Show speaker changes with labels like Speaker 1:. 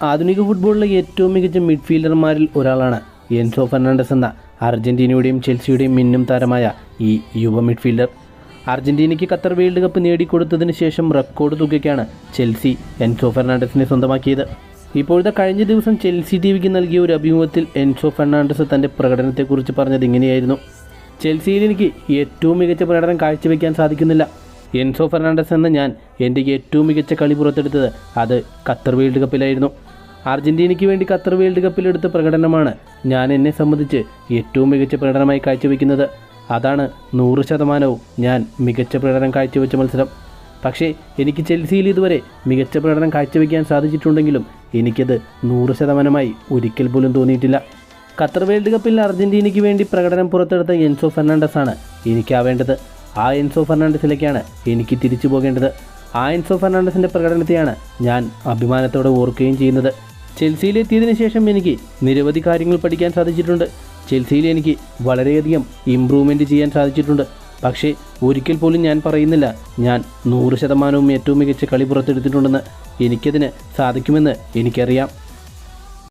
Speaker 1: ആധുനിക ഫുട്ബോളിലെ ഏറ്റവും മികച്ച മിഡ്ഫീൽഡർമാരിൽ ഒരാളാണ് എൻസോ ഫെർണാണ്ടസ് എന്ന അർജന്റീനയുടെയും ചെൽസിയുടെയും മിന്നും താരമായ ഈ യുവ മിഡ്ഫീൽഡർ അർജന്റീനയ്ക്ക് ഖത്തർ വേൾഡ് കപ്പ് നേടിക്കൊടുത്തതിന് ശേഷം റെക്കോർഡ് തുകയ്ക്കാണ് ചെൽസി എൻസോ ഫെർണാണ്ടസിനെ സ്വന്തമാക്കിയത്. ഇപ്പോഴത്തെ കഴിഞ്ഞ ദിവസം ചെൽസി ടി വിക്ക് നൽകിയ ഒരു അഭിമുഖത്തിൽ എൻസോ ഫെർണാണ്ടസ് തന്റെ പ്രകടനത്തെക്കുറിച്ച് പറഞ്ഞത് ഇങ്ങനെയായിരുന്നു. ചെൽസിയിൽ എനിക്ക് ഏറ്റവും മികച്ച പ്രകടനം കാഴ്ചവെക്കാൻ സാധിക്കുന്നില്ല. എൻസോ ഫെർണാണ്ടസ് എന്ന ഞാൻ എന്റെ ഏറ്റവും മികച്ച കളി പുറത്തെടുത്തത് അത് ഖത്തർ വേൾഡ് കപ്പിലായിരുന്നു. അർജന്റീനയ്ക്ക് വേണ്ടി ഖത്തർ വേൾഡ് കപ്പിലെടുത്ത പ്രകടനമാണ് ഞാൻ എന്നെ സംബന്ധിച്ച് ഏറ്റവും മികച്ച പ്രകടനമായി കാഴ്ചവെക്കുന്നത്. അതാണ് നൂറ് ശതമാനവും ഞാൻ മികച്ച പ്രകടനം കാഴ്ചവെച്ച മത്സരം. പക്ഷേ എനിക്ക് ചെൽസിയിൽ ഇതുവരെ മികച്ച പ്രകടനം കാഴ്ചവെക്കാൻ സാധിച്ചിട്ടുണ്ടെങ്കിലും എനിക്കത് നൂറ് ശതമാനമായി ഒരിക്കൽ പോലും തോന്നിയിട്ടില്ല. ഖത്തർ വേൾഡ് കപ്പിൽ അർജന്റീനയ്ക്ക് വേണ്ടി പ്രകടനം പുറത്തെടുത്ത എൻസോ ഫെർണാണ്ടസ് ആണ് എനിക്കാവേണ്ടത്. ആ എൻസോ ഫെർണാണ്ടസിലേക്കാണ് എനിക്ക് തിരിച്ചു പോകേണ്ടത്. ആ എൻസോ ഫെർണാണ്ടസിന്റെ പ്രകടനത്തെയാണ് ഞാൻ അഭിമാനത്തോടെ ഓർക്കുകയും ചെയ്യുന്നത്. ചെൽസിയിലെത്തിയതിനു ശേഷം എനിക്ക് നിരവധി കാര്യങ്ങൾ പഠിക്കാൻ സാധിച്ചിട്ടുണ്ട്. ചെൽസിയിൽ എനിക്ക് വളരെയധികം ഇമ്പ്രൂവ്മെന്റ് ചെയ്യാൻ സാധിച്ചിട്ടുണ്ട്. പക്ഷേ ഒരിക്കൽ പോലും ഞാൻ പറയുന്നില്ല ഞാൻ നൂറ് ശതമാനവും ഏറ്റവും മികച്ച കളി പുറത്തെടുത്തിട്ടുണ്ടെന്ന് എനിക്കതിന് സാധിക്കുമെന്ന് എനിക്കറിയാം.